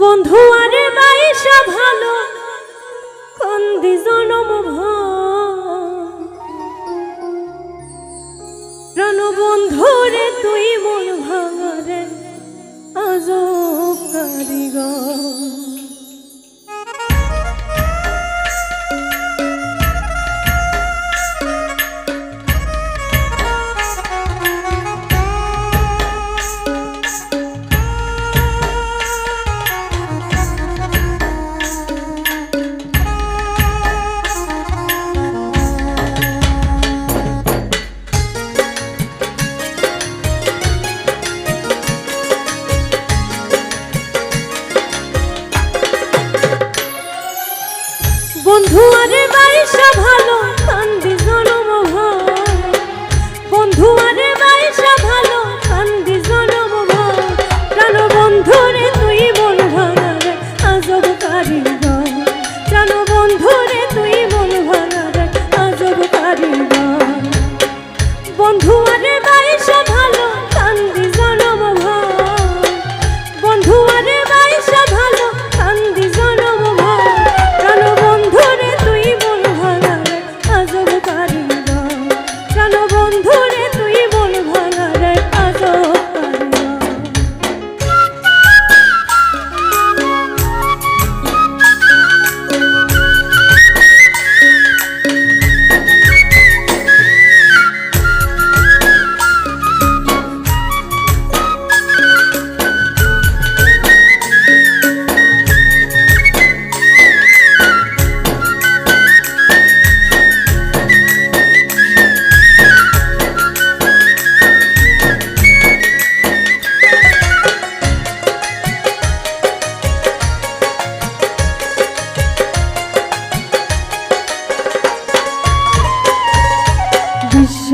বন্ধু আরে বাইশা ভালো কন্দি জনম প্রাণ বন্ধু রে তুই মন ভাঙারে আজ কারিগর। তারি জানো বন্ধুরে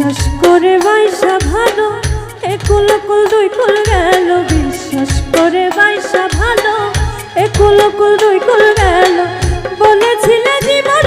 বিশ্বাস করে বাইসা ভালো। একুল কুল দুই কুল গেল, বিশ্বাস করে বাইসা ভালো। একুল কুল দুই কুল গেল, বলেছিলে জীবন